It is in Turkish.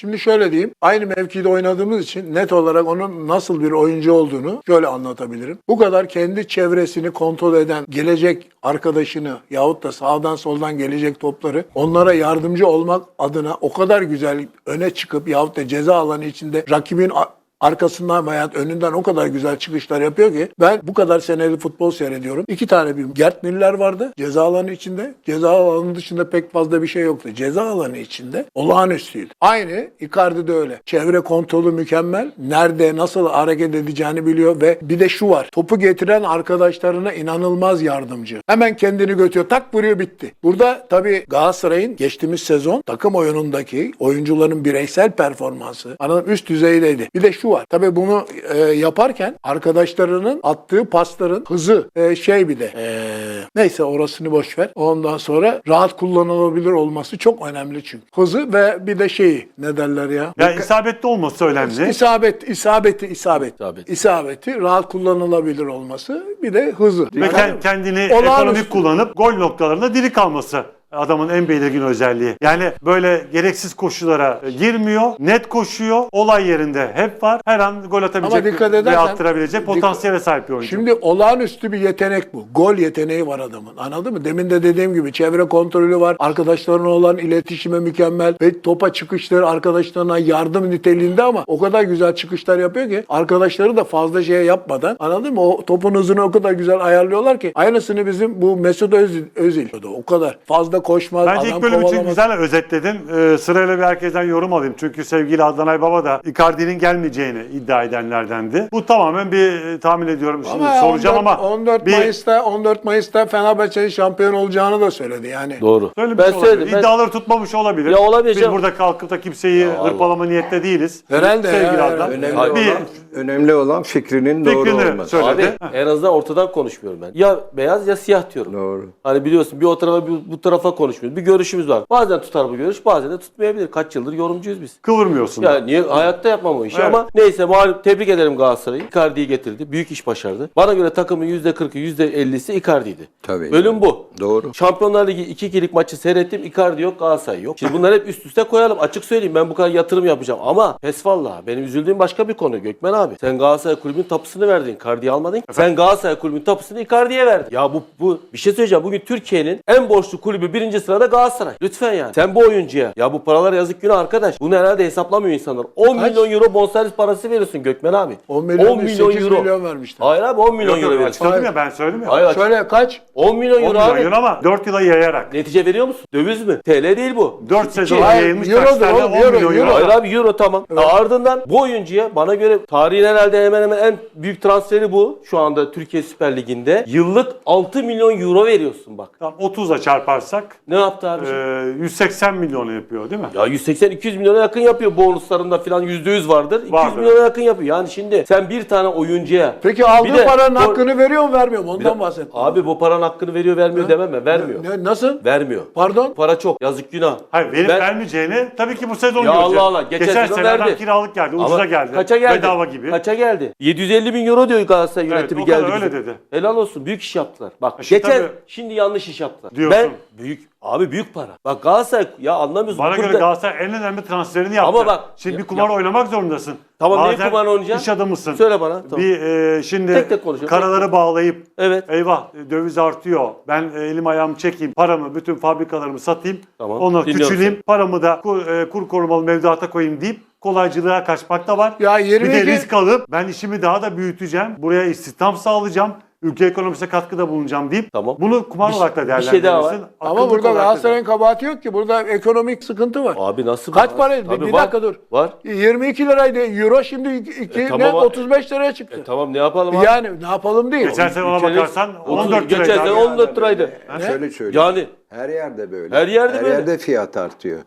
Şimdi şöyle diyeyim. Aynı mevkide oynadığımız için net olarak onun nasıl bir oyuncu olduğunu şöyle anlatabilirim. Bu kadar kendi çevresini kontrol eden gelecek arkadaşını yahut da sağdan soldan gelecek topları onlara yardımcı olmak adına o kadar güzel öne çıkıp yahut da ceza alanı içinde rakibin arkasından veya önünden o kadar güzel çıkışlar yapıyor ki ben bu kadar seneli futbol seyrediyorum. İki tane bir Gert Müller vardı ceza alanı içinde. Ceza alanı dışında pek fazla bir şey yoktu. Ceza alanı içinde olağanüstüydü. Aynı Icardi de öyle. Çevre kontrolü mükemmel. Nerede nasıl hareket edeceğini biliyor ve bir de şu var. Topu getiren arkadaşlarına inanılmaz yardımcı. Hemen kendini götürüyor. Tak vuruyor bitti. Burada tabii Galatasaray'ın geçtiğimiz sezon takım oyunundaki oyuncuların bireysel performansı anladın üst düzeydeydi. Bir de şu var. Tabii bunu e, yaparken arkadaşlarının attığı pasların hızı e, şey bir de e, neyse orasını boş ver. Ondan sonra rahat kullanılabilir olması çok önemli çünkü. Hızı ve bir de şeyi ne derler ya? Yani isabetli olması önemli. İsabet, isabeti, isabet. İsabet. İsabeti, rahat kullanılabilir olması, bir de hızı. Ve Yani kend- kendini ekonomik kullanıp gol noktalarında diri kalması. Adamın en belirgin özelliği. Yani böyle gereksiz koşulara girmiyor, net koşuyor, olay yerinde hep var. Her an gol atabilecek Ama dikkat ve attırabilecek potansiyele sahip bir oyuncu. Şimdi olağanüstü bir yetenek bu. Gol yeteneği var adamın. Anladın mı? Demin de dediğim gibi çevre kontrolü var. Arkadaşlarına olan iletişime mükemmel. Ve topa çıkışları arkadaşlarına yardım niteliğinde ama o kadar güzel çıkışlar yapıyor ki arkadaşları da fazla şey yapmadan anladın mı? O topun hızını o kadar güzel ayarlıyorlar ki. Aynısını bizim bu Mesut Özil, Özil o kadar fazla koşmaz. Bence adam ilk bölüm için kovalamaz. güzel özetledin. Ee, sırayla bir herkesten yorum alayım. Çünkü sevgili Adnan Aybaba da Icardi'nin gelmeyeceğini iddia edenlerdendi. Bu tamamen bir e, tahmin ediyorum. Şimdi Ama soracağım 14, ama 14 bir Mayıs'ta 14 Mayıs'ta Fenerbahçe'nin şampiyon olacağını da söyledi. Yani Doğru. Söylemiş ben olabilir. söyledim. Ben, İddiaları tutmamış olabilir. Ya olabilir Biz canım. burada kalkıp da kimseyi Ya hırpalama niyette değiliz. Herhalde Sevgili ya, Adnan. Önemli. Bir olan, önemli olan fikrinin doğru Fikrini olması. söyle. Abi Söyledi. en azından ortadan konuşmuyorum ben. Ya beyaz ya siyah diyorum. Doğru. Hani biliyorsun bir o tarafa bir bu tarafa konuşmuyoruz. Bir görüşümüz var. Bazen tutar bu görüş bazen de tutmayabilir. Kaç yıldır yorumcuyuz biz. kıvırmıyorsun. Ya niye hayatta yapmam o işi Evet. ama neyse malum tebrik ederim Galatasaray'ı. Icardi'yi getirdi. Büyük iş başardı. Bana göre takımın %40'ı %50'si Icardi'ydi. Tabii. Bölüm bu. Doğru. Şampiyonlar Ligi 2-2'lik maçı seyrettim. Icardi yok, Galatasaray yok. Şimdi bunları hep üst üste koyalım. Açık söyleyeyim ben bu kadar yatırım yapacağım. Ama pes valla. Benim üzüldüğüm başka bir konu Gökmen abi. Sen Galatasaray kulübünün tapusunu verdin. Icardi'yi almadın. ki. Sen Galatasaray kulübünün tapusunu Icardi'ye verdin. Ya bu, bu bir şey söyleyeceğim. Bugün Türkiye'nin en borçlu kulübü birinci sırada Galatasaray. Lütfen yani. Sen bu oyuncuya. Ya bu paralar yazık günah arkadaş. Bunu herhalde hesaplamıyor insanlar. 10 Kaç? milyon euro bonservis parası veriyorsun Gökmen abi. 10 milyon, 8 milyon vermişler. Hayır abi 10 milyon Yok, euro yok, veriyorsun. açıkladım ya ben söyledim ya. Hayır Şöyle kaç? 10 milyon 10 euro milyon abi. euro ama 4 yıla yayarak. Netice veriyor musun? Döviz mi? TL değil bu. 4 sezon Hayır, yayılmış eurodur taksitlerle oğlum, 10 euro, milyon euro. euro. Hayır abi euro tamam. Ardından bu oyuncuya bana göre tarihin herhalde hemen hemen en büyük transferi bu. Şu anda Türkiye Süper Ligi'nde. Yıllık 6 milyon euro veriyorsun bak. Tamam 30'a çarparsak Ne yaptı abi? e, 180 milyon yapıyor değil mi? Ya 180-200 milyona yakın yapıyor. Bonuslarında falan %100 vardır. 200 Vardır. milyona yakın yapıyor. Yani şimdi sen bir tane oyuncuya Peki aldığı Bir de- paranın Doğru. hakkını veriyor mu vermiyor mu? De- Ondan bahset. Abi bu paranın hakkını veriyor vermiyor demem mi? Vermiyor. Ne, nasıl? Vermiyor. Pardon? Para çok. Yazık günah. Hayır verip Ben- vermeyeceğini tabii ki bu sezon Ya göreceğiz. Allah Allah, geçen sezon sene adam verdi. kiralık geldi, ucuza Ama geldi. Kaça geldi? Bedava gibi. Kaça geldi? 750 bin euro diyor Galatasaray Evet, yönetimi o kadar geldi. öyle bize. dedi. Helal olsun. Büyük iş yaptılar. Bak E şimdi geçen tabii- şimdi yanlış iş yaptılar. Diyorsun. Ben büyük abi büyük para. Bak Galatasaray ya anlamıyorsun. Bana Burada- göre Galatasaray en önemli transferini yaptı. Ama bak- Şimdi Ya- bir kumar oynamak zorundasın. Tamam, Bazen kumar oynayacaksın? İş adamısın. Söyle bana. Tamam. Bir e, şimdi Tek tek karaları bağlayıp Evet. eyvah döviz artıyor. Ben e, elim ayağımı çekeyim. Paramı bütün fabrikalarımı satayım. Tamam, Onları dinliyorum küçüleyim. Paramı da kur, e, kur korumalı mevduata koyayım deyip kolaycılığa kaçmak da var. Ya Bir 22 de risk alıp ben işimi daha da büyüteceğim. Buraya istihdam sağlayacağım. Ülke ekonomisine katkıda bulunacağım deyip Tamam. bunu kumar Bir- olarak da bir değerlendirirsin. şey daha var. ama burada Galatasaray'ın kabahati yok ki. Burada ekonomik sıkıntı var. Abi nasıl? Kaç para? Bir- Tabii bir var, dakika dur. Var. 22 liraydı euro şimdi 2 E, ne tamam, 35 liraya çıktı. E, tamam ne yapalım abi? yani ne yapalım değil. Geçen sene ona bakarsan 30 14 Geçen liraydı. sene abi. 14 liraydı. Şöyle söyleyeyim. Yani Her yerde böyle. Her yerde böyle. yerde fiyat artıyor.